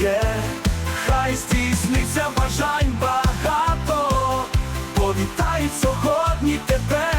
твоє, хай здійсниться бажань багато, повітають сьогодні тебе.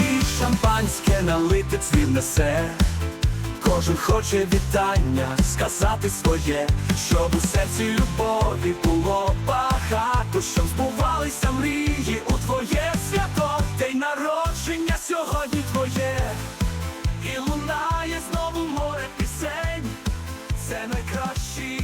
І шампанське налите цвів несе. Кожен хоче вітання, сказати своє, щоб у серці любові було Це найкращий